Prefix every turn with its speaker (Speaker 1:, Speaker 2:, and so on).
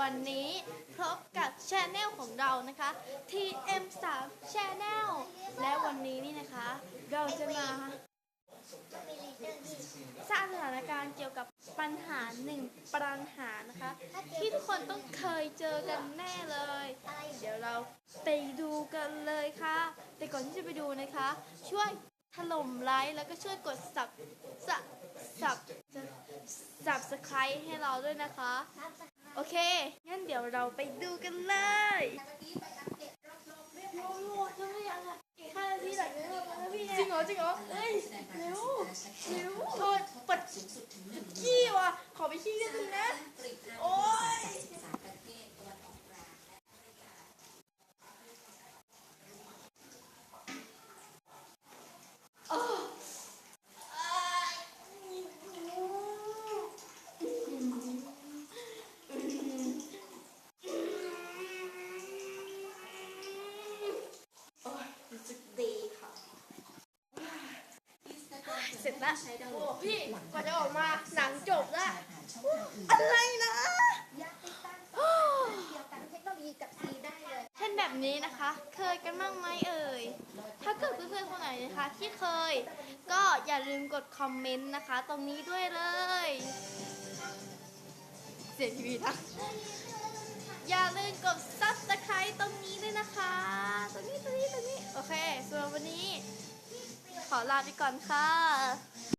Speaker 1: วันนี้พบกับช anel ของเรานะคะ TM3 Channel และวันนี้นี่นะคะ เราจะมาสร้างสถานการณ์เกี่ยวกับปัญหาหนึ่งปัญหานะคะ ที่ทุกคนต้องเคยเจอกันแน่เลย เดี๋ยวเราไปดูกันเลยค่ะ แต่ก่อนที่จะไปดูนะคะ ช่วยถล่มไลค์แล้วก็ช่วยกด sub sub sub subscribe ให้เราด้วยนะคะ เค งั้นเดี๋ยวเราไปดูกันเลยโอ้โหยังไม่ยังอะอีกห้านาทีหลังจากนี้เราแล้วพี่จริงเหรอจริงเหรอเฮ้ยเร็วเร็วโอ้ยปัดขี้ว่ะ ขอไปขี้กันทีนะ โอ้ย โอ้ยรู้สึกดีค่ะ เสร็จแล้วโอ้พี่กว่าจะออกมาหนังจบแล้วอะไรนะโอ้
Speaker 2: เกี่ยวกับเทคโนโลยีกับซีได้เลย
Speaker 1: เช่นแบบนี้นะคะ เคยกันบ้างไหมเอ่ย ถ้าเกิดเพื่อนๆคนไหนนะคะ ที่เคย ก็อย่าลืมกดคอมเมนต์นะคะ ตรงนี้ด้วยเลย เสียงทีวีนะอย่าลืมกด ขอลาไปก่อนค่ะ